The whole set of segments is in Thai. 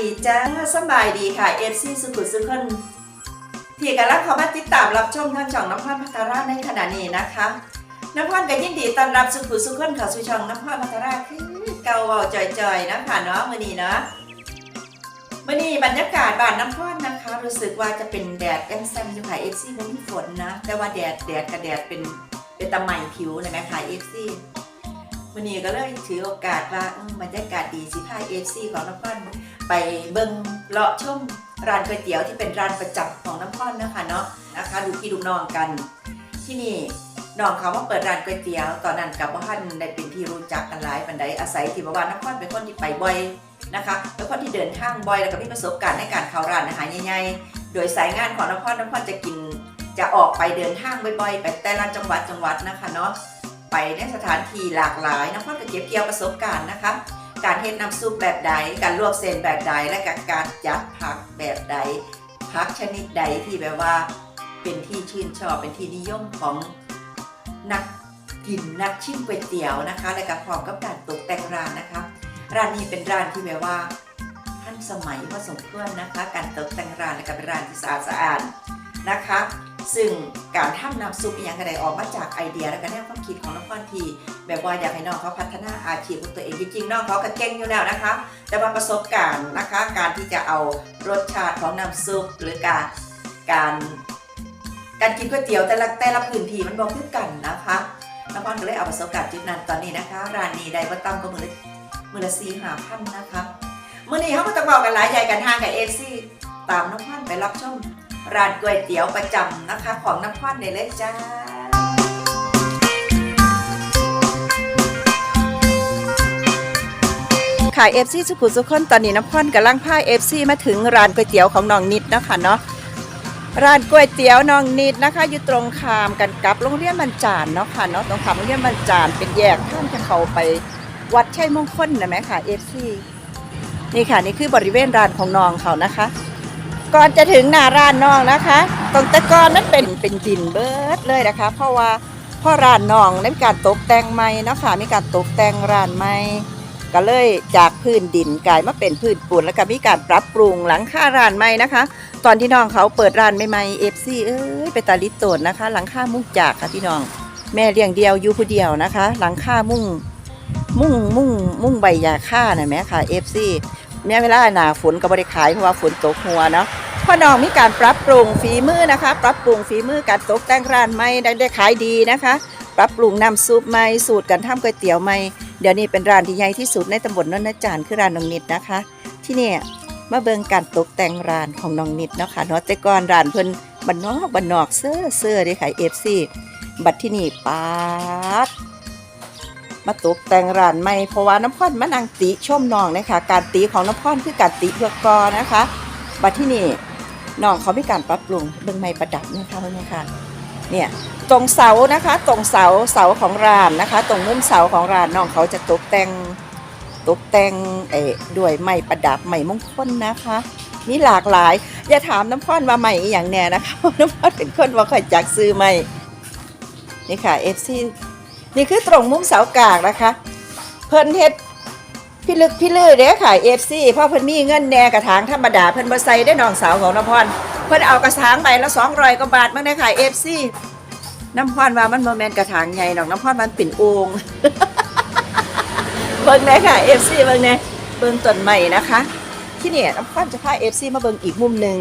ดีจ้าสบายดีค่ะ FC สุขุสุขคนที่กำลังเข้ามาติดตามรับชมทางช่องน้ำพรพัทราในขณะนี้นะคะน้ำพรก็ยินดีต้อนรับสุขุสุขคนเข้าสู่ช่องน้ำพรพัทราคือเกาเว้าจ่อยๆนะคะเนาะมื้อนี้เนาะมื้อนี้บรรยากาศบ้านน้ำพรนะคะ รู้สึกว่าจะเป็นแดดยังแซมอยู่ค่ะ FC บ่มีฝนนะแต่ว่าแดดแดดกับแดดเป็นเป็นตะไหมผิวเลยไหมคะ FC วันนี้ก็เลยถือโอกาสว่าบรรยากาศดีสิพาเอฟซีของน้ำพร ไปเบิ่งเลาะชมร้านก๋วยเตี๋ยวที่เป็นร้านประจำของน้ำพรนะคะเนาะนะคะดูพี่ดูน้องกัน ที่นี่น้องเขามาเปิดร้านก๋วยเตี๋ยว ตอนนั้นกับว่าท่านได้เป็นที่รู้จักกันหลายปันไดอาศัยที่บอกว่าน้ำพรเป็นคนที่ไปบ่อยนะคะเป็นคนที่เดินทางบ่อยแล้วก็มีประสบการณ์ในการเข้าร้านอาหารใหญ่ๆโดยสายงานของน้ำพรน้ำพรจะกินจะออกไปเดินทางบ่อยๆ ไปแต่ละจังหวัดจังหวัดนะคะเนาะไปในสถานที่หลากหลายน้ำพ่อก็เก็บเกี่ยวประสบการณ์นะคะ การเฮ็ดน้ำซุปแบบใด การลวกเส้นแบบใด และก็การจัดผักแบบใด ผักชนิดใดที่แบบว่าเป็นที่ชื่นชอบเป็นที่นิยมของนักกินนักชิมก๋วยเตี๋ยวนะคะ และก็พร้อมกับการตกแต่งร้านนะคะ ร้านนี้เป็นร้านที่แบบว่าทันสมัยพอสมควรนะคะ การตกแต่งร้านและก็เป็นร้านที่สะอาดสะอาดนะคะ ซึ่งการทำน้ำซุปอย่างกระไดออกมาจากไอเดียและก็แนวความคิดของน้องพรทีแบบว่าอยากให้น้องเขาพัฒนาอาชีพของตัวเองจริงๆน้องเขาก็เก่งอยู่แล้วนะคะ แต่ว่าประสบการณ์นะคะ การที่จะเอารสชาติของน้ำซุปหรือการการการกินก๋วยเตี๋ยวแต่ละแต่ละพื้นที่มันบอกคือกันนะคะน้องพรก็เลยเอาประสบการณ์จุดนั้นตอนนี้นะคะร้านนี้ได้ก็ตั้งก็มือละมือละสี่หาพันนะคะมื่อนี้เขาก็จะบอกกันหลายใหญ่กันทางกับเอซี่ตามน้องพรไปรับชม ร้านก๋วยเตี๋ยวประจำนะคะ ของน้ำพรในเลยจ้าขายเอฟซีสุขุสุขคนตอนนี้น้ำพรกำลังพาเอฟซีมาถึงร้านก๋วยเตี๋ยวของน้องนิดนะคะเนาะร้านก๋วยเตี๋ยวน้องนิดนะคะ อยู่ตรงข้ามกันกับโรงเรียนบรรจารเนาะค่ะเนาะตรงข้ามโรงเรียนบรรจารเป็นแยกข้ามจะเข้าไปวัดชัยมงคลนะไหมค่ะเอฟซีนี่ค่ะนี่คือบริเวณร้านของน้องเขานะคะ ก่อนจะถึงหน้าร้านน้องนะคะตรงตะกอนนั้นเป็นเป็นดินเบิร์ดเลยนะคะ เพราะว่าพ่อร้านน้องได้มีการตกแต่งใหม่นะคะมีการตกแต่งร้านใหม่ก็เลยจากพื้นดินกลายมาเป็นพื้นปูนแล้วก็มีการปรับปรุงหลังคาร้านใหม่นะคะ ตอนที่น้องเขาเปิดร้านใหม่ๆเอฟซีเอ้ยไปตาลิตโตนนะคะ หลังคามุ้งจากค่ะพี่น้อง แม่เลี้ยงเดียวอยู่ผู้เดียวนะคะ หลังคามุ้งมุ่งมุ่งมุ่งใบยาฆ่าน่ะแม่ค่ะเอฟซี แม่เวลาหนาฝนก็บริขายเพราะว่าฝนตกหัวเนาะพ่อน้องมีการปรับปรุงฝีมือนะคะ ปรับปรุงฝีมือการตกแต่งร้านใหม่ได้ได้ขายดีนะคะ ปรับปรุงน้ำซุปใหม่สูตรการทำก๋วยเตี๋ยวใหม่เดี๋ยวนี้เป็นร้านที่ใหญ่ที่สุดในตำบลนนทจานคือร้านน้องนิดนะคะ ที่นี่มาเบิ่งการตกแต่งร้านของน้องนิดเนาะค่ะเนาะแต่ก่อนร้านเพิ่นบันนอกบันนอกเสื้อเสื้อเด้ขายเอฟซีบัดที่นี่ปาด มาตกแต่งร้านใหม่เพราะว่าน้ำพรมานั่งติชมน้องนะคะการตีของน้ำพรคือการตีเพื่อกอนะคะบัดที่นี่น้องเขามีการปรับปรุงเบื้องไม้ประดับนะคะเพื่อนค่ะเนี่ยตรงเสานะคะตรงเสาเสาของร้านนะคะ ตรงมุมเสาของร้านน้องเขาจะตกแต่งตกแต่งเอ่อด้วยไม้ประดับไม้มงคลนะคะมีหลากหลาย อย่าถามน้ำพรว่าไม้อย่างแน่นะคะน้ำพรเป็นคนว่าค่อยจักซื้อไม้นี่ค่ะเอฟซี นี่คือตรงมุมเสากลางนะคะ เพิ่นเฮ็ดพี่ลึกพี่ลือเด้ค่ะเอฟซีเพราะเพิ่นมีเงินแหน่กระถางธรรมดาเพิ่นบ่ใส่ได้น้องสาวของน้ำพรเพิ่นเอากระถางใบละ200กว่าบาทมาได้ค่ะเอฟซีน้ำพรว่ามันบ่แม่นกระถางใหญ่ดอกน้ำพรมันเป็นโอ่งเบิ่งได้ค่ะเอฟซีเบิ่งแน่เบิ่งต้นใหม่นะคะ ที่เนี่ยน้ำพรจะพาเอฟซีมาเบิ่งอีกมุมหนึ่ง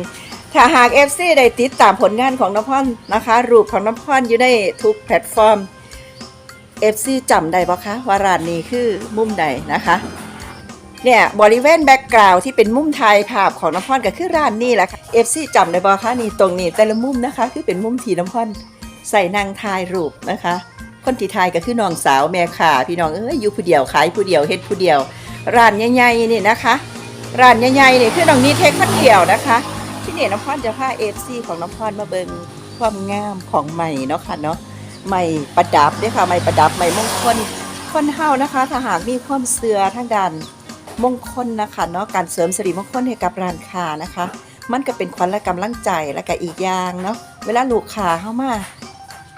ถ้าหากเอฟซีได้ติดตามผลงานของน้ำพรนะคะ รูปของน้ำพรอยู่ในทุกแพลตฟอร์ม เอฟซีจำได้ปะคะว่าร้านนี้คือมุมใดนะคะเนี่ยบริเวณแบ็กกราวที่เป็นมุมไทยภาพของน้ำพรก็คือร้านนี่แหละค่ะเอฟซีจำได้บ่คะนี่ตรงนี้แต่ละมุมนะคะ คือเป็นมุมทีน้ำพรใส่นางทายรูปนะคะ คนที่ทายก็คือน้องสาวแม่ข่าพี่น้องเอ้ยอยู่ผู้เดียวขายผู้เดียวเฮ็ดผู้เดียว ร้านใหญ่ๆนี่นะคะร้านใหญ่ๆนี่คือน้องนี่เทคคนเดียวนะคะ ที่นี่น้ำพรจะพาเอฟซีของน้ำพรมาเบิ่งความงามของใหม่เนาะค่ะเนาะ ใหม่ประดับเด้วยค่ะใหม่ประดับใหม่มงคลคนเฮานะคะ ถ้าหากมีความเสื่อทางด้านมงคลนะคะเนาะการเสริมสิริมงคลให้กับร้านค้านะคะ มันก็เป็นขวัญและกำลังใจและก็อีกอย่างเนาะเวลาลูกค้าเข้ามา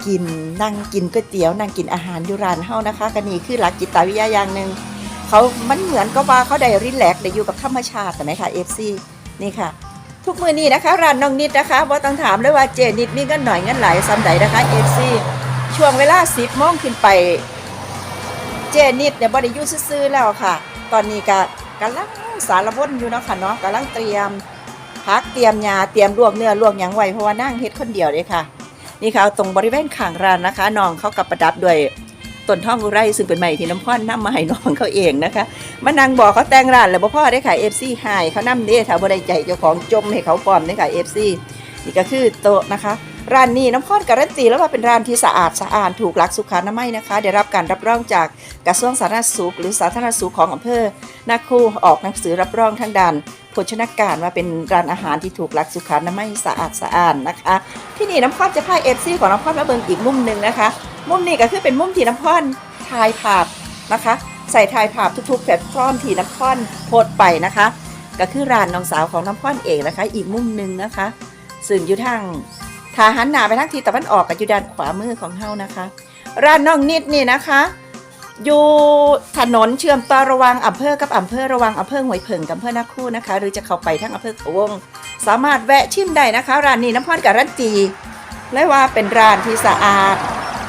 กินนั่งกินก๋วยเตี๋ยวนั่งกินอาหารอยู่ร้านเฮานะคะก็นี่คือหลักจิตวิทยาอย่างหนึ่งเขามันเหมือนกับว่าเขาได้รีแลกได้อยู่กับธรรมชาติแต่ไหมคะ FC นี่ค่ะ ทุกมือนี้นะคะร้านน้องนิดนะคะว่าต้องถามเลยว่าเจนิดมีเงินหน่อยเงินหลายซ้ำใดนะคะ FC ช่วงเวลา10โมงขึ้นไป เจนิดเนี่ยบริยุซื้อแล้วค่ะ ตอนนี้ก็กำลังสารวนอยู่เนาะค่ะเนาะกำลังเตรียมพักเตรียมยาเตรียมลวกเนื้อลวกหยังไว้เพราะว่านั่งเฮ็ดคนเดียวเลยค่ะ นี่ค่ะตรงบริเวณข้างร้านนะคะน้องเขากับประดับด้วยต้นท่องอุไรซึ่งเป็นไม้ที่น้ำพ่อนนำมาให้น้องเขาเองนะคะมานั่งบอกเขาแต่งร้านแล้วบ่พ่อได้ขาย FC หายเขานำเด้ถ้าบ่ได้ใจเจ้าของจมให้เขาปลอมได้ขาย FC นี่ก็คือโต๊ะนะคะ ร้านนี้น้ำพ่อนการันตีแล้วว่าเป็นร้านที่สะอาดสะอาดถูกหลักสุขอนามัยนะคะได้รับการรับรองจากกระทรวงสาธารณสุข หรือสาธารณสุขของอำเภอนาคูออกหนังสือรับรองทางด้านโภชนาการว่าเป็นร้านอาหารที่ถูกหลักสุขอนามัยสะอาดสะอาดนะคะ ที่นี่น้ำพ่อนจะพาเอฟซีของน้ำพ่อนมาเบิ่งอีกมุมหนึ่งนะคะ มุมนี้ก็คือเป็นมุมที่น้ำพ่อนถ่ายภาพนะคะ ใส่ถ่ายภาพทุกๆแพลตฟอร์มที่น้ำพ่อนโพสไปนะคะ ก็คือร้านน้องสาวของน้ำพ่อนเองนะคะ อีกมุมหนึ่งนะคะ ซึ่งอยู่ทาง ทาหันหนาไปทางทิศตะวันออกกับอยู่ด้านขวามือของเฮานะคะ ร้านน้องนิดนี่นะคะ อยู่ถนนเชื่อมต่อระว่างอำเภอกับอำเภอระว่างอำเภอหวยเผิงกับอำเภอนาคู่นะคะ หรือจะเข้าไปทางอำเภอเขาวง สามารถแวะชิมได้นะคะ ร้านนี้น้ำพรการันตีและว่าเป็นร้านที่สะอาด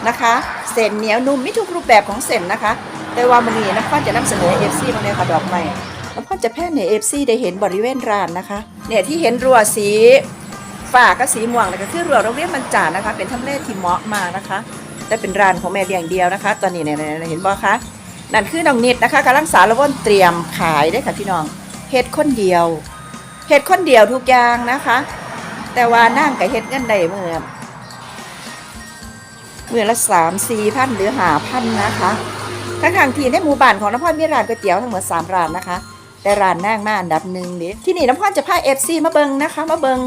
นะคะเส้นเหนียวนุ่มมีทุกรูปแบบของเส้นนะคะ แต่ว่ามันนี้น้ำพรจะนำเสนอเอฟซีมาเลยค่ะดอกไม้น้ำพรจะแพร่ในเอฟซีได้เห็นบริเวณร้านนะคะ เนี่ยที่เห็นรั้วสี ฝ้าก็สีม่วงแล้วก็คือรั้วโรงเรียนบรรจานะคะ เป็นทำเลที่เหมาะมากนะคะ แต่เป็นร้านของแม่เลี้ยงเดียวนะคะ ตอนนี้เนี่ยเห็นบ่คะนั่นคือน้องนิดนะคะกำลังสารวนเตรียมขายได้ค่ะพี่น้องเฮ็ดคนเดียวเฮ็ดคนเดียวทุกอย่างนะคะ แต่ว่านั่งกับเฮ็ดเงินได้เมื่อเมื่อละสามสี่พันหรือหาพันนะคะทั้งทางที่ในหมู่บ้านของน้ำพ่อมีร้านก๋วยเตี๋ยวทั้งหมดสามร้านนะคะ แต่ร้านนั่งมาอันดับหนึ่งเด้ที่นี่น้ำพ่อจะพาเอฟซีมาเบิงนะคะ มาเบิง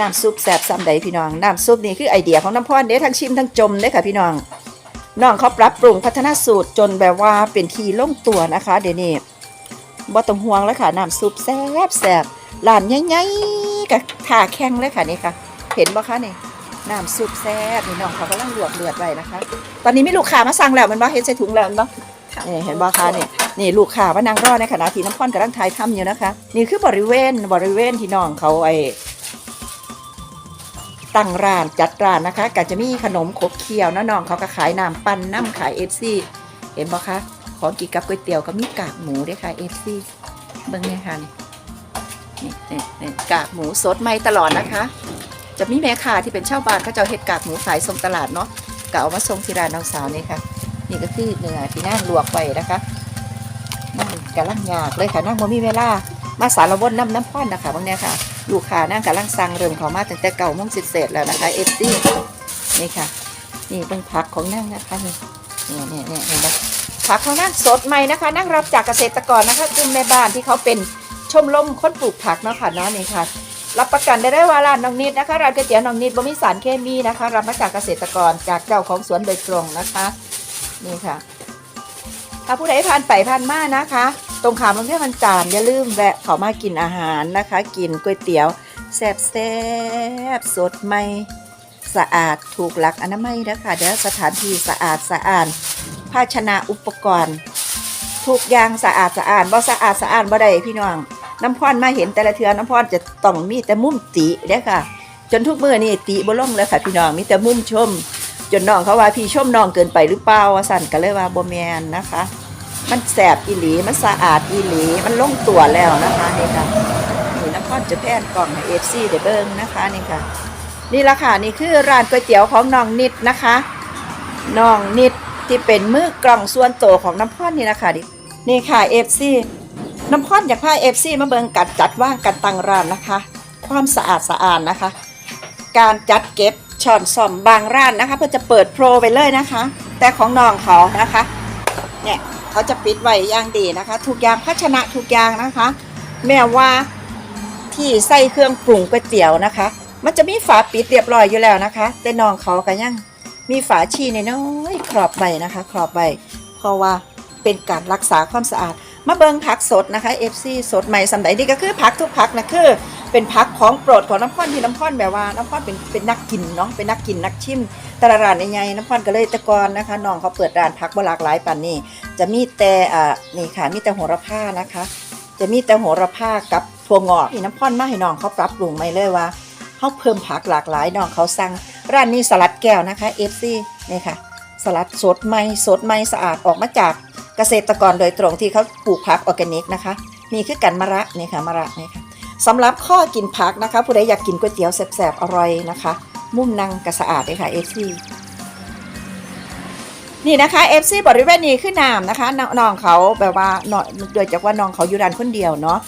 น้ำซุปแซ่บซ้ำใดพี่น้อง น้ำซุปนี่คือไอเดียของน้ำพ่อเด้ทั้งชิมทั้งจมเด้ค่ะพี่น้องน้องเขาปรับปรุงพัฒนาสูตรจนแบบว่าเป็นทีลงตัวนะคะ เดี๋ยวนี้บ่ต้องห่วงแล้วค่ะน้ำซุปแซ่บแซ่บร้านใหญ่ๆกับท่าแข้งเลยค่ะนี่ค่ะ เห็นบ่คะนี่น้ำซุปแซ่บนี่น้องเขากำลังลวกเลือดไว้นะคะ ตอนนี้มีลูกค้ามาสั่งแล้วมันบ่เห็นใส่ถุงแล้วมันบ่นี่เห็นบ่คะนี่นี่ลูกค้ามานั่งรอในขณะที่น้ำพ่อนกำลังถ่ายทำอยู่นะคะ นี่คือบริเวณบริเวณที่น้องเขาไอ้ ตั้งร้านจัดร้านนะคะก็จะมีขนมขบเคี้ยวนะน้องเขาก็ขายน้ำปั่นน้ำขายเอฟซีเห็นบ่คะของกินกับก๋วยเตี๋ยวก็มีกากหมูด้วยค่ะเอฟซีเบิ่งเนี่ยค่ะนี่นี่นี่กากหมูสดใหม่ตลอดนะคะ จะมีแม่ค้าที่เป็นชาวบ้านเขาจะเห็ดกากหมูขายส่งตลาดเนาะก็เอามาส่งที่ร้านน้องสาวนี่ค่ะ นี่ก็คือเนื้อที่นั่งลวกไว้นะคะนั่งกำลังยากเลยค่ะนั่งบ่มีเวลามาสารวนน้ำน้ำพ่อนนะคะบางเนี่ยค่ะ ลูกค้านั่งกำลังสั่งเริ่มเขามาตั้งแต่เก่าโมงเศษๆแล้วนะคะเอฟซีนี่ค่ะ นี่เป็นผักของนั่งนะคะนี่นี่นี่นี่เห็นไหมผักของนั่งสดใหม่นะคะ นั่งรับจากเกษตรกรนะคะกลุ่มแม่บ้านที่เขาเป็นชมรมคนปลูกผักเนาะค่ะเนาะนี่ค่ะรับประกันได้ได้ว่าร้านน้องนิดนะคะร้านก๋วยเตี๋ยวน้องนิดบ่มีสารเคมีนะคะ รับมาจากเกษตรกรจากเจ้าของสวนโดยตรงนะคะ นี่ค่ะ ถ้าผู้ใดผ่านไปผ่านมานะคะ ตรงขามโรงเรียนมันจานอย่าลืมแวะเขามากินอาหารนะคะ กินก๋วยเตี๋ยวแซ่บแซ่บสดใหม่สะอาดถูกหลักอนามัยนะคะเดี๋ยวสถานที่สะอาดสะอาดภาชนะอุปกรณ์ทุกอย่างสะอาดสะอาดบ่สะอาดสะอาดบ่ได้พี่น้องน้ำพรมาเห็นแต่ละเทือน้ำพรจะต้องมีแต่มุมติเด้อค่ะ จนทุกมือนี่ติบ่ลงเลยค่ะพี่น้องมีแต่มุมชม จนน้องเขาว่าพี่ชมน้องเกินไปหรือเปล่าสั่นก็เลยว่าบ่แมนนะคะ มันแสบอีหลี มันสะอาดอีหลี มันลงตัวแล้วนะคะนี่ค่ะนี่น้ำพรจะแพนกล่องเอฟซีได้เบิ่งนะคะนี่ค่ะ นี่ละค่ะนี่คือร้านก๋วยเตี๋ยวของน้องนิดนะคะน้องนิดที่เป็นมือกล่องส่วนโตวของน้ำพรนี่นะคะดินี่ค่ะเอฟซีน้ำพ่อนอยากพาเอฟซีมาเบิงการจัดว่างการตั้งร้านนะคะ ความสะอาดสะอาดนะคะ การจัดเก็บช้อนซ่อมบางร้านนะคะ เพื่อจะเปิดโปรไปเลยนะคะ แต่ของน้องเขานะคะ เนี่ยเขาจะปิดไว้อย่างดีนะคะ ทุกอย่างภาชนะทุกอย่างนะคะ แม้ว่าที่ใส่เครื่องปรุงก๋วยเตี๋ยวนะคะ มันจะมีฝาปิดเรียบร้อยอยู่แล้วนะคะ แต่น้องเขาก็ยังมีฝาชีน้อยครอบใบนะคะ ครอบใบเพราะว่าเป็นการรักษาความสะอาด มาเบิงผักสดนะคะ FC สดใหม่สำหรับนี่ก็คือผักทุกผักนะคือ เป็นผักของโปรดของน้ำพ่อนที่น้ำพ่อนแบบว่าน้ำพ่อนเป็นเป็นนักกินเนาะเป็นนักกินนักชิมตละร้านใหญ่ๆน้ำพ่อนก็เลยตะกอนนะคะน้องเขาเปิดร้านผักบหลากหลายปานนี้จะมีแต่อ่านี่ค่ะมีแต่โหระพานะคะ จะมีแต่โหระพากับถั่วงอกที่น้ำพ่อนมาให้น้องเขาปรับปรุงใหม่เลยว่าเขาเพิ่มผักหลากหลายน้องเขาสั่งร้านนี้สลัดแก้วนะคะ FC นี่ค่ะ สลัดสดใหม่สดใหม่สะอาดออกมาจาก เกษตรกรโดยตรงที่เขาปลูกผักออร์แกนิกนะคะ มีคือกันมะระนี่ค่ะมะระนี่ค่ะสำหรับข้อกินผักนะคะ ผู้ใดอยากกินก๋วยเตี๋ยวแซ่บๆอร่อยนะคะ มุ่มนั่งก็สะอาดเลยค่ะ FC นี่นะคะ FC บริเวณนี้คือน้ำนะคะนน้องเขาแบบว่าโดยจากว่าน้องเขาอยู่ร้านคนเดียวเนาะ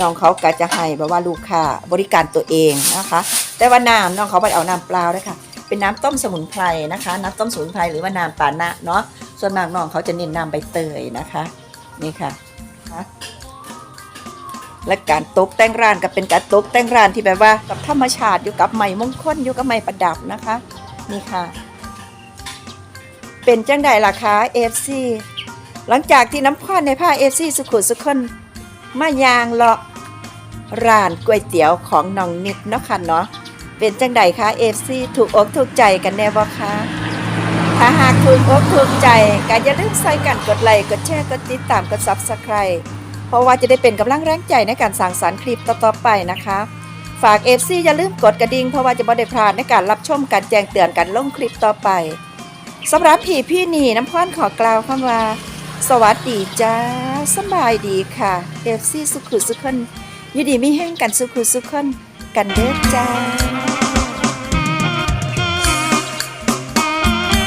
น้องเขาก็จะให้แบบว่าลูกค้าบริการตัวเองนะคะ แต่ว่าน้ำน้องเขาไปเอาน้ำเปล่าด้วยค่ะ เป็นน้ำต้มสมุนไพรนะคะ น้ำต้มสมุนไพรหรือว่าน้ำปานะเนาะ ส่วนมากน้องเขาจะเน้นน้ำใบเตยนะคะ นี่ค่ะ และการตกแต่งร้านก็เป็นการตกแต่งร้านที่แบบว่ากับธรรมชาติอยู่กับไม้มงคลอยู่กับไม้ประดับนะคะ นี่ค่ะ เป็นจังใดล่ะคะ FC หลังจากที่น้ำควันในผ้า FC สุขุสุขคนมายางเลาะร้านก๋วยเตี๋ยวของน้องนิดเนาะค่ะเนาะเป็นจังใดคะ FC ถูกอกถูกใจกันแน่บ่คะ ถ้าหากถูกอกถูกใจก็อย่าลืมใส่กันกดไลค์กดแชร์กดติดตามกด Subscribe เพราะว่าจะได้เป็นกำลังแรงใจในการสร้างสรรค์คลิปต่อๆไปนะคะ ฝาก FC อย่าลืมกดกระดิ่งเพราะว่าจะบ่ได้พลาดในการรับชมการแจ้งเตือนการลงคลิปต่อไปสำหรับพี่พี่นีน้ำพรขอกล่าวคำว่า สวัสดีจ้าสบายดีค่ะ FC สุขุสุขคนยู่ดีม่แห้งกันสุขุสุขคนกันเด้อจ้า